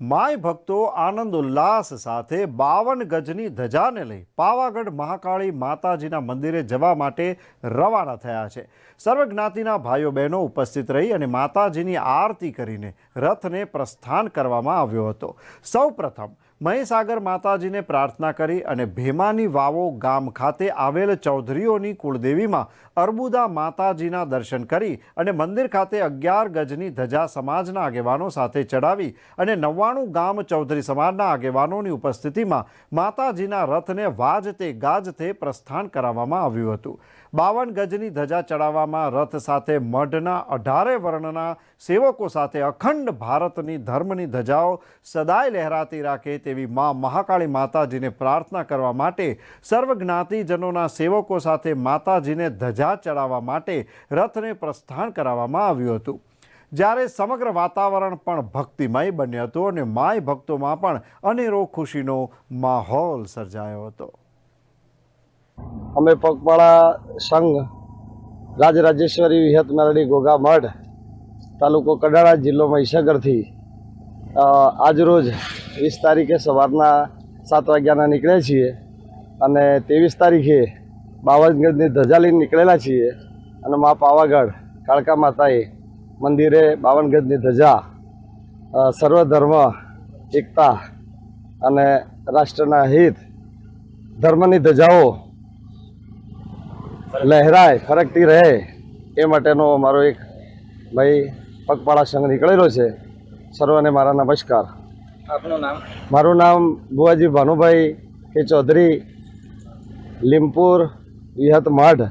My ભક્તો આનંદ ઉલ્લાસ સાથે બાવન ગજની ધજાને લઈ પાવાગઢ મહાકાળી માતાજીના મંદિરે જવા માટે રવાના થયા છે. સર્વજ્ઞાતિના ભાઈઓ બહેનો ઉપસ્થિત રહી અને માતાજીની આરતી કરીને રથને પ્રસ્થાન કરવામાં આવ્યો હતો. સૌ પ્રથમ મહીસાગર માતાજીને પ્રાર્થના કરી અને ભેમાની વાવો ગામ ખાતે આવેલ ચૌધરીઓની કુળદેવીમાં અર્બુદા માતાજીના દર્શન કરી અને મંદિર ખાતે અગિયાર ગજની ધજા સમાજના આગેવાનો સાથે ચડાવી અને નવ્વાણું ગામ ચૌધરી સમાજના આગેવાનોની ઉપસ્થિતિમાં માતાજીના રથને વાજતે ગાજતે પ્રસ્થાન કરાવવામાં આવ્યું હતું. બાવન ગજની ધજા ચડાવવામાં રથ સાથે મઢના અઢારે વર્ણના સેવકો સાથે અખંડ ભારતની ધર્મની ધજાઓ સદાય લહેરાતી રાખે તેવી મા મહાકાળી માતાજીને પ્રાર્થના કરવા માટે સર્વ જ્ઞાતિજનોના સેવકો સાથે માતાજીને ધજા ચડાવવા માટે રથને પ્રસ્થાન કરાવવામાં આવ્યું હતું. જ્યારે સમગ્ર વાતાવરણ પણ ભક્તિમય બન્યું હતું અને માય ભક્તોમાં પણ અનેરો ખુશીનો માહોલ સર્જાયો હતો. અમે પગપાળા સંઘ રાજરાજેશ્વરી વિહત મેરડી ગોગા મઢ તાલુકો કડાળા જિલ્લો મહીસાગરથી આજરોજ વીસ તારીખે સવારના સાત વાગ્યાના નીકળ્યા છીએ અને ત્રેવીસ તારીખે બાવનગઢની ધજા લઈને નીકળેલા છીએ અને મા પાવાગઢ, કાળકા માતાએ મંદિરે બાવનગઢની ધજા સર્વધર્મ, એકતા અને રાષ્ટ્રના હિત ધર્મની ધજાઓ લહેરાય, ફરકતી રહે એ માટેનો મારો એક ભાઈ પગપાળા સંઘ નીકળેલો છે. સર્વને મારા નમસ્કાર. આપનું નામ? મારું નામ ભુવાજી ભાનુભાઈ કે ચૌધરી લીમપુર વિહત મઢ.